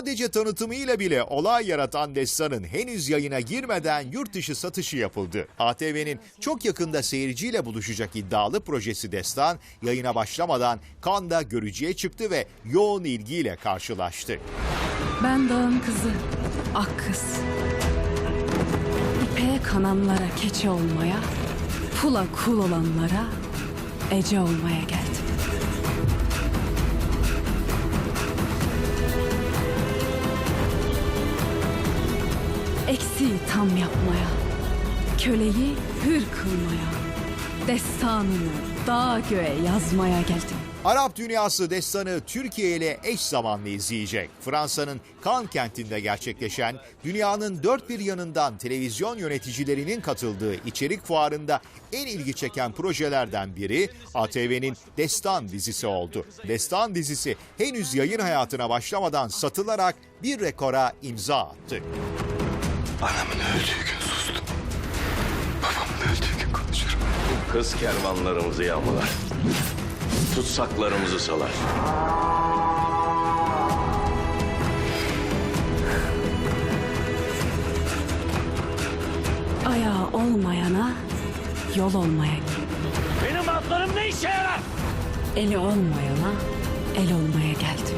Sadece tanıtımıyla bile olay yaratan Destan'ın henüz yayına girmeden yurt dışı satışı yapıldı. ATV'nin çok yakında seyirciyle buluşacak iddialı projesi Destan yayına başlamadan Cannes'da görücüye çıktı ve yoğun ilgiyle karşılaştı. Ben dağın kızı, ak kız. İpeğe kananlara keçe olmaya, pula kul olanlara ece olmaya geldim. Eksiği tam yapmaya, köleyi hür kılmaya, destanını dağ göğe yazmaya geldim. Arap dünyası destanı Türkiye ile eş zamanlı izleyecek. Fransa'nın Cannes kentinde gerçekleşen dünyanın dört bir yanından televizyon yöneticilerinin katıldığı içerik fuarında en ilgi çeken projelerden biri ATV'nin Destan dizisi oldu. Destan dizisi henüz yayın hayatına başlamadan satılarak bir rekora imza attı. Anamın öldüğü gün sustum. Babamın öldüğü gün konuşurum. Kız kervanlarımızı yağmalar. Tutsaklarımızı salar. Ayağı olmayana yol olmaya Benim atlarım ne işe yarar? Eli olmayana el olmaya geldim.